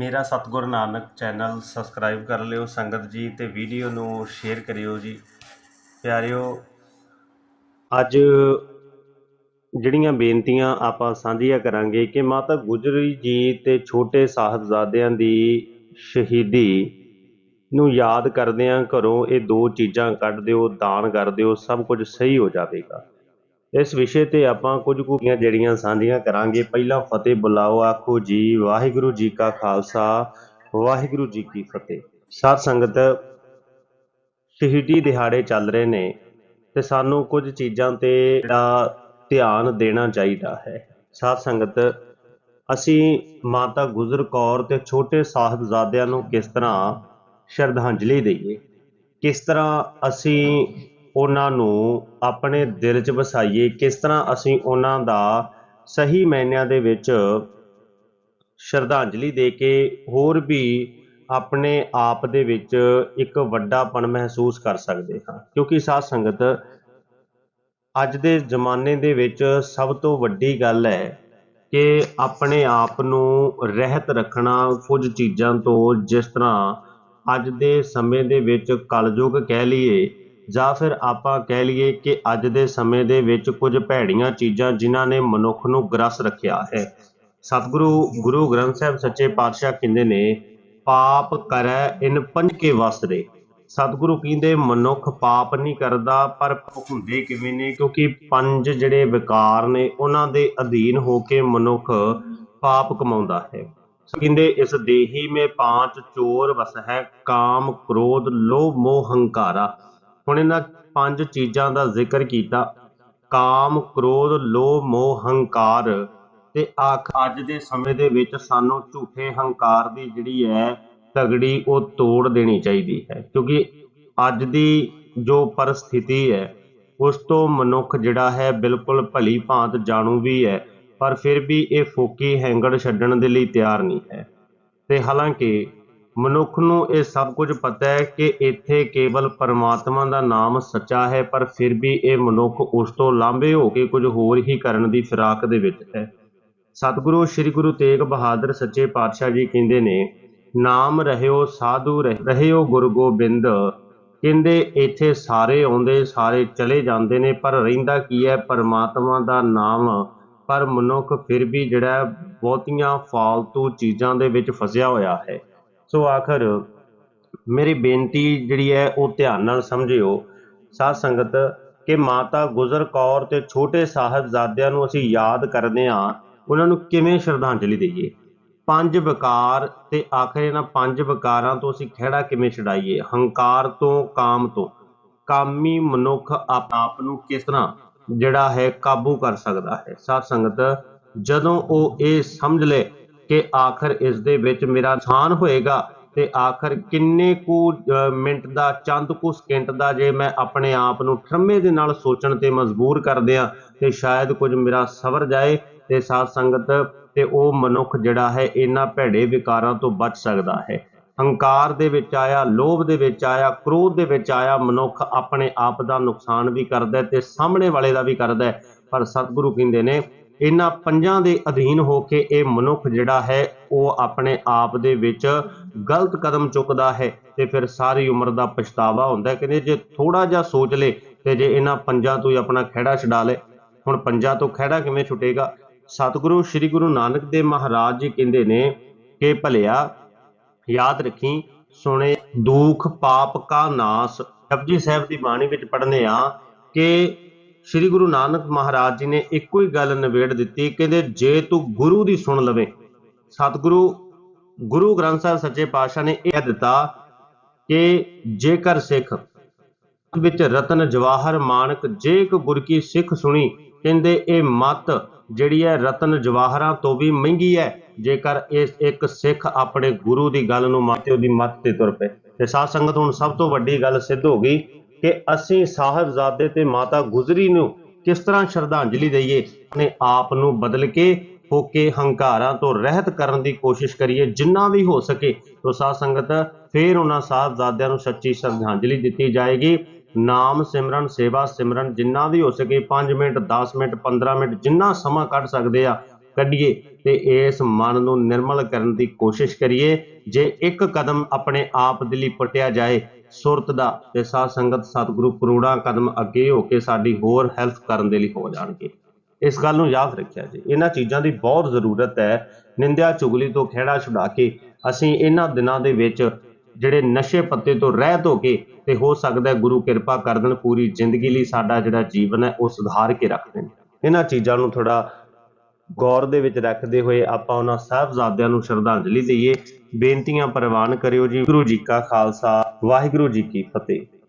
ਮੇਰਾ ਸਤਿਗੁਰ Nanak channel subscribe ਕਰ ਲਿਓ, ਸੰਗਤ ਜੀ ਤੇ ਵੀਡੀਓ ਨੂੰ ਸ਼ੇਅਰ ਕਰਿਓ ਜੀ। ਪਿਆਰਿਓ, ਅੱਜ ਜਿਹੜੀਆਂ ਬੇਨਤੀਆਂ ਆਪਾਂ ਸਾਂਝੀਆਂ ਕਰਾਂਗੇ ਕਿ ਮਾਤਾ ਗੁਜਰੀ ਜੀ ਤੇ ਛੋਟੇ ਸਾਹਿਬਜ਼ਾਦਿਆਂ ਦੀ ਸ਼ਹੀਦੀ ਨੂੰ ਯਾਦ ਕਰਦਿਆਂ ਘਰੋਂ ਇਹ ਦੋ ਚੀਜ਼ਾਂ ਕੱਢ ਦਿਓ, ਦਾਨ ਕਰ ਦਿਓ, ਸਭ ਕੁਝ ਸਹੀ ਹੋ ਜਾਵੇਗਾ। ਇਸ ਵਿਸ਼ੇ ਤੇ ਆਪਾਂ ਕੁਝ ਕੁ ਜਿਹੜੀਆਂ ਸਾਂਝੀਆਂ ਕਰਾਂਗੇ। ਪਹਿਲਾਂ ਫਤਿਹ ਬੁਲਾਓ, ਆਖੋ ਜੀ, ਵਾਹਿਗੁਰੂ ਜੀ ਕਾ ਖਾਲਸਾ, ਵਾਹਿਗੁਰੂ ਜੀ ਕੀ ਫਤਿਹ। ਸਾਧ ਸੰਗਤ, ਸ਼ਹੀਦੀ ਦਿਹਾੜੇ ਚੱਲ ਰਹੇ ਨੇ ਤੇ ਸਾਨੂੰ ਕੁਝ ਚੀਜ਼ਾਂ ਤੇ ਜਿਹੜਾ ਧਿਆਨ ਦੇਣਾ ਚਾਹੀਦਾ ਹੈ। ਸਾਧ ਸੰਗਤ, ਅਸੀਂ ਮਾਤਾ ਗੁਜਰ ਕੌਰ ਤੇ ਛੋਟੇ ਸਾਹਿਬਜ਼ਾਦਿਆਂ ਨੂੰ ਕਿਸ ਤਰ੍ਹਾਂ ਸ਼ਰਧਾਂਜਲੀ ਦਈਏ? ਕਿਸ ਤਰ੍ਹਾਂ ਅਸੀਂ ਉਹਨਾਂ ਨੂੰ ਆਪਣੇ ਦਿਲ 'ਚ ਵਸਾਈਏ, ਕਿਸ ਤਰ੍ਹਾਂ ਅਸੀਂ ਉਹਨਾਂ ਦਾ ਸਹੀ ਮਾਇਨਿਆਂ ਦੇ ਵਿੱਚ ਸ਼ਰਧਾਂਜਲੀ ਦੇ ਕੇ ਹੋਰ ਵੀ ਆਪਣੇ ਆਪ ਦੇ ਵਿੱਚ ਇੱਕ ਵੱਡਾਪਣ ਮਹਿਸੂਸ ਕਰ ਸਕਦੇ ਹਾਂ। ਕਿਉਂਕਿ ਸਾਧ ਸੰਗਤ ਅੱਜ ਦੇ ਜ਼ਮਾਨੇ ਦੇ ਵਿੱਚ ਸਭ ਤੋਂ ਵੱਡੀ ਗੱਲ ਹੈ ਕਿ ਆਪਣੇ ਆਪ ਨੂੰ ਰਹਿਤ ਰੱਖਣਾ ਕੁਝ ਚੀਜ਼ਾਂ ਤੋਂ ਜਿਸ ਤਰ੍ਹਾਂ ਅੱਜ ਦੇ ਸਮੇਂ ਦੇ ਵਿੱਚ ਕਲਯੁਗ ਕਹਿ ਲਈਏ ਜਾਂ ਫਿਰ ਆਪਾਂ ਕਹਿ ਲਈਏ ਕਿ ਅੱਜ ਦੇ ਸਮੇਂ ਦੇ ਵਿੱਚ ਕੁਝ ਭੈੜੀਆਂ ਚੀਜ਼ਾਂ ਜਿਨ੍ਹਾਂ ਨੇ ਮਨੁੱਖ ਨੂੰ ਗ੍ਰਸ ਰੱਖਿਆ ਹੈ। ਸਤਿਗੁਰੂ, ਗੁਰੂ ਗ੍ਰੰਥ ਸਾਹਿਬ ਸੱਚੇ ਪਾਤਸ਼ਾਹ ਕਹਿੰਦੇ ਨੇ, ਪਾਪ ਕਰੈ ਇਨ ਪੰਜ ਕੇ ਸਤਿਗੁਰੂ ਕਹਿੰਦੇ, ਮਨੁੱਖ ਪਾਪ ਨਹੀਂ ਕਰਦਾ, ਪਰ ਹੁੰਦੇ ਕਿਵੇਂ ਨੇ? ਕਿਉਂਕਿ ਪੰਜ ਜਿਹੜੇ ਵਿਕਾਰ ਨੇ, ਉਹਨਾਂ ਦੇ ਅਧੀਨ ਹੋ ਕੇ ਮਨੁੱਖ ਪਾਪ ਕਮਾਉਂਦਾ ਹੈ। ਕਹਿੰਦੇ, ਇਸ ਦੇਹੀ ਮੇ ਪਾਂਚ ਚੋਰ ਵਸ ਹੈ ਕਾਮ, ਕ੍ਰੋਧ, ਲੋਭ, ਮੋਹ, ਹੰਕਾਰਾ। ਹੁਣ ਇਹਨਾਂ ਪੰਜ ਚੀਜ਼ਾਂ ਦਾ ਜ਼ਿਕਰ ਕੀਤਾ। ਕਾਮ, ਕ੍ਰੋਧ, ਲੋਭ, ਮੋਹ, ਹੰਕਾਰ ਤੇ ਆਖ, ਅੱਜ ਦੇ ਸਮੇਂ ਦੇ ਵਿੱਚ ਸਾਨੂੰ ਝੂਠੇ ਹੰਕਾਰ ਦੀ ਜਿਹੜੀ ਹੈ, ਤਗੜੀ ਉਹ ਤੋੜ ਦੇਣੀ ਚਾਹੀਦੀ ਹੈ। ਕਿਉਂਕਿ ਅੱਜ ਦੀ ਜੋ ਪਰਿਸਥਿਤੀ ਹੈ, ਉਸ ਤੋਂ ਮਨੁੱਖ ਜਿਹੜਾ ਹੈ, ਬਿਲਕੁਲ ਭਲੀ ਭਾਂਤ ਜਾਣੂ ਵੀ ਹੈ, ਪਰ ਫਿਰ ਵੀ ਇਹ ਫੋਕੀ ਹੈਂਗੜ ਛੱਡਣ ਦੇ ਲਈ ਤਿਆਰ ਨਹੀਂ ਹੈ। ਤੇ ਹਾਲਾਂਕਿ ਮਨੁੱਖ ਨੂੰ ਇਹ ਸਭ ਕੁਝ ਪਤਾ ਹੈ ਕਿ ਇੱਥੇ ਕੇਵਲ ਪਰਮਾਤਮਾ ਦਾ ਨਾਮ ਸੱਚਾ ਹੈ, ਪਰ ਫਿਰ ਵੀ ਇਹ ਮਨੁੱਖ ਉਸ ਤੋਂ ਲਾਂਭੇ ਹੋ ਕੇ ਕੁਝ ਹੋਰ ਹੀ ਕਰਨ ਦੀ ਫਿਰਾਕ ਦੇ ਵਿੱਚ ਹੈ। ਸਤਿਗੁਰੂ ਸ੍ਰੀ ਗੁਰੂ ਤੇਗ ਬਹਾਦਰ ਸੱਚੇ ਪਾਤਸ਼ਾਹ ਜੀ ਕਹਿੰਦੇ ਨੇ, ਨਾਮ ਰਹਿਓ ਸਾਧੂ ਰਹਿ- ਰਹਿਓ ਗੁਰੂ ਗੋਬਿੰਦ। ਕਹਿੰਦੇ, ਇੱਥੇ ਸਾਰੇ ਆਉਂਦੇ, ਸਾਰੇ ਚਲੇ ਜਾਂਦੇ ਨੇ, ਪਰ ਰਹਿੰਦਾ ਕੀ ਹੈ? ਪਰਮਾਤਮਾ ਦਾ ਨਾਮ। ਪਰ ਮਨੁੱਖ ਫਿਰ ਵੀ ਜਿਹੜਾ ਬਹੁਤੀਆਂ ਫਾਲਤੂ ਚੀਜ਼ਾਂ ਦੇ ਵਿੱਚ ਫਸਿਆ ਹੋਇਆ ਹੈ। ਸੋ ਆਖਰ ਮੇਰੀ ਬੇਨਤੀ ਜਿਹੜੀ ਹੈ, ਉਹ ਧਿਆਨ ਨਾਲ ਸਮਝਿਓ। ਸਾਧ ਸੰਗਤ, ਕਿ ਮਾਤਾ ਗੁਜਰ ਕੌਰ ਤੇ ਛੋਟੇ ਸਾਹਿਬਜ਼ਾਦਿਆਂ ਨੂੰ ਅਸੀਂ ਯਾਦ ਕਰਦੇ ਹਾਂ, ਉਹਨਾਂ ਨੂੰ ਕਿਵੇਂ ਸ਼ਰਧਾਂਜਲੀ ਦਈਏ? ਪੰਜ ਵਿਕਾਰ ਤੇ ਆਖਰ ਇਹਨਾਂ ਪੰਜ ਵਿਕਾਰਾਂ ਤੋਂ ਅਸੀਂ ਖਿਹੜਾ ਕਿਵੇਂ ਛਡਾਈਏ? ਹੰਕਾਰ ਤੋਂ, ਕਾਮ ਤੋਂ। ਕਾਮੀ ਮਨੁੱਖ ਆਪ ਆਪ ਨੂੰ ਕਿਸ ਤਰ੍ਹਾਂ ਜਿਹੜਾ ਹੈ, ਕਾਬੂ ਕਰ ਸਕਦਾ ਹੈ? ਸਾਧ ਸੰਗਤ, ਜਦੋਂ ਉਹ ਇਹ ਸਮਝ ਲੇ ਕਿ ਆਖਰ ਇਸ ਦੇ ਵਿੱਚ ਮੇਰਾ ਨੁਕਸਾਨ ਹੋਏਗਾ ਤੇ ਆਖਰ ਕਿੰਨੇ ਕੁ ਮਿੰਟ ਦਾ, ਚੰਦ ਕੁ ਸਕਿੰਟ ਦਾ ਜੇ ਮੈਂ ਆਪਣੇ ਆਪ ਨੂੰ ਠਰਮੇ ਦੇ ਨਾਲ ਸੋਚਣ ਤੇ ਮਜਬੂਰ ਕਰ ਦਿਆਂ ਤੇ ਸ਼ਾਇਦ ਕੁਝ ਮੇਰਾ ਸਬਰ ਜਾਏ ਤੇ ਸਾਧ ਸੰਗਤ ਤੇ ਉਹ ਮਨੁੱਖ ਜਿਹੜਾ ਹੈ ਇਹਨਾਂ ਭੈੜੇ ਵਿਕਾਰਾਂ ਤੋਂ ਬਚ ਸਕਦਾ ਹੈ। ਹੰਕਾਰ ਦੇ ਵਿੱਚ ਆਇਆ, ਲੋਭ ਦੇ ਵਿੱਚ ਆਇਆ, ਕ੍ਰੋਧ ਦੇ ਵਿੱਚ ਆਇਆ, ਮਨੁੱਖ ਆਪਣੇ ਆਪ ਦਾ ਨੁਕਸਾਨ ਵੀ ਕਰਦਾ ਹੈ ਤੇ ਸਾਹਮਣੇ ਵਾਲੇ ਦਾ ਵੀ ਕਰਦਾ ਪਰ ਸਤਿਗੁਰੂ ਕਹਿੰਦੇ ਨੇ ਇਹਨਾਂ ਪੰਜਾਂ ਦੇ ਅਧੀਨ ਹੋ ਕੇ ਇਹ ਮਨੁੱਖ ਜਿਹੜਾ ਹੈ, ਉਹ ਆਪਣੇ ਆਪ ਦੇ ਵਿੱਚ ਗਲਤ ਕਦਮ ਚੁੱਕਦਾ ਹੈ ਤੇ ਫਿਰ ਸਾਰੀ ਉਮਰ ਦਾ ਪਛਤਾਵਾ ਹੁੰਦਾ ਕਹਿੰਦੇ ਜੇ ਥੋੜਾ ਜਿਹਾ ਸੋਚ ਲੇ ਤੇ ਜੇ ਇਹਨਾਂ ਪੰਜਾਂ ਤੋਂ ਹੀ ਆਪਣਾ ਖਹਿੜਾ ਛਡਾ ਲੇ, ਹੁਣ ਪੰਜਾਂ ਤੋਂ ਖਹਿੜਾ ਕਿਵੇਂ ਛੁਟੇਗਾ? ਸਤਿਗੁਰੂ, ਸ੍ਰੀ ਗੁਰੂ ਨਾਨਕ ਦੇਵ ਮਹਾਰਾਜ ਜੀ ਕਹਿੰਦੇ ਨੇ ਕਿ ਭਲਿਆ, ਯਾਦ ਰੱਖੀ, ਸੁਣੇ, ਦੁੱਖ ਪਾਪ ਕਾ ਨਾਸ। ਜਪਜੀ ਸਾਹਿਬ ਦੀ ਬਾਣੀ ਵਿੱਚ ਪੜ੍ਹਨੇ ਆ ਕਿ ਸ੍ਰੀ ਗੁਰੂ ਨਾਨਕ ਮਹਾਰਾਜ ਜੀ ਨੇ ਇੱਕੋ ਹੀ ਗੱਲ ਨਿਬੇੜ ਦਿੱਤੀ, ਕਹਿੰਦੇ ਜੇ ਤੂੰ ਗੁਰੂ ਦੀ ਸੁਣ ਲਵੇਂ। ਸਤਿਗੁਰੂ, ਗੁਰੂ ਗ੍ਰੰਥ ਸਾਹਿਬ ਸੱਚੇ ਪਾਤਸ਼ਾਹ ਨੇ ਇਹ ਦਿੱਤਾ ਕਿ ਜੇਕਰ ਸਿੱਖ ਵਿੱਚ ਰਤਨ ਜਵਾਹਰ ਮਾਨਕ ਜੇਕ ਇੱਕ ਗੁਰ ਕੀ ਸਿੱਖ ਸੁਣੀ, ਕਹਿੰਦੇ ਇਹ ਮਤ ਜਿਹੜੀ ਹੈ ਰਤਨ ਜਵਾਹਰਾਂ ਤੋਂ ਵੀ ਮਹਿੰਗੀ ਹੈ, ਜੇਕਰ ਇਸ ਇੱਕ ਸਿੱਖ ਆਪਣੇ ਗੁਰੂ ਦੀ ਗੱਲ ਨੂੰ ਮੰਨ ਤੇ ਉਹਦੀ ਮੱਤ ਤੇ ਤੁਰ ਪਏ। ਤੇ ਸਾਧ ਸੰਗਤ ਹੁਣ ਸਭ ਤੋਂ ਵੱਡੀ ਗੱਲ ਸਿੱਧ ਹੋ ਗਈ ਕਿ ਅਸੀਂ ਸਾਹਿਬਜ਼ਾਦੇ ਤੇ ਮਾਤਾ ਗੁਜਰੀ ਨੂੰ ਕਿਸ ਤਰ੍ਹਾਂ ਸ਼ਰਧਾਂਜਲੀ ਦਈਏ, ਆਪਣੇ ਆਪ ਨੂੰ ਬਦਲ ਕੇ ਹੋ ਕੇ ਹੰਕਾਰਾਂ ਤੋਂ ਰਹਿਤ ਕਰਨ ਦੀ ਕੋਸ਼ਿਸ਼ ਕਰੀਏ, ਜਿੰਨਾ ਵੀ ਹੋ ਸਕੇ, ਤੋ ਸਾਧ ਸੰਗਤ, ਫੇਰ ਉਹਨਾਂ ਸਾਹਿਬਜ਼ਾਦਿਆਂ ਨੂੰ ਸੱਚੀ ਸ਼ਰਧਾਂਜਲੀ ਦਿੱਤੀ ਜਾਏਗੀ। ਨਾਮ ਸਿਮਰਨ, ਸੇਵਾ ਸਿਮਰਨ, ਜਿੰਨਾ ਵੀ ਹੋ ਸਕੇ 5 ਮਿੰਟ 10 ਮਿੰਟ 15 ਮਿੰਟ, ਜਿੰਨਾ ਸਮਾਂ ਕੱਢ ਸਕਦੇ ਆ, ਕੱਢੀਏ ਤੇ ਇਸ ਮਨ ਨੂੰ ਨਿਰਮਲ ਕਰਨ ਦੀ ਕੋਸ਼ਿਸ਼ ਕਰੀਏ। ਜੇ ਇੱਕ ਕਦਮ ਆਪਣੇ ਆਪ ਦੇ ਲਈ ਪੁੱਟਿਆ ਜਾਏ ਸੁਰਤ ਦਾ ਤੇ ਸਾਧ ਸੰਗਤ, ਸਤਿਗੁਰੂ, ਕਰੋੜਾਂ ਕਦਮ ਅੱਗੇ ਹੋ ਕੇ ਸਾਡੀ ਹੋਰ ਹੈਲਪ ਕਰਨ ਦੇ ਲਈ ਹੋ ਜਾਣਗੇ। ਇਸ ਗੱਲ ਨੂੰ ਯਾਦ ਰੱਖਿਆ ਜੀ। ਇਹਨਾਂ ਚੀਜ਼ਾਂ ਦੀ ਬਹੁਤ ਜ਼ਰੂਰਤ ਹੈ। ਨਿੰਦਿਆ ਚੁਗਲੀ ਤੋਂ ਖਿਹੜਾ ਛੁਡਾ ਕੇ ਅਸੀਂ ਇਹਨਾਂ ਦਿਨਾਂ ਦੇ ਵਿੱਚ ਜਿਹੜੇ ਨਸ਼ੇ ਪੱਤੇ ਤੋਂ ਰਹਿਤ ਹੋ ਕੇ ਤੇ ਹੋ ਸਕਦਾ ਗੁਰੂ ਕਿਰਪਾ ਕਰ ਦੇਣ, ਪੂਰੀ ਜ਼ਿੰਦਗੀ ਲਈ ਸਾਡਾ ਜਿਹੜਾ ਜੀਵਨ ਹੈ ਉਹ ਸੁਧਾਰ ਕੇ ਰੱਖ ਦੇਣ। ਇਹਨਾਂ ਚੀਜ਼ਾਂ ਨੂੰ ਥੋੜਾ ਗੌਰ ਦੇ ਵਿੱਚ ਰੱਖਦੇ ਹੋਏ ਆਪਾਂ ਉਹਨਾਂ ਸਾਹਿਬਜ਼ਾਦਿਆਂ ਨੂੰ ਸ਼ਰਧਾਂਜਲੀ ਦਈਏ। ਬੇਨਤੀਆਂ ਪ੍ਰਵਾਨ ਕਰਿਓ ਜੀ। ਗੁਰੂ ਜੀ ਕਾ ਖਾਲਸਾ। ਵਾਹਿਗੁਰੂ ਜੀ ਕੀ ਫਤਿਹ।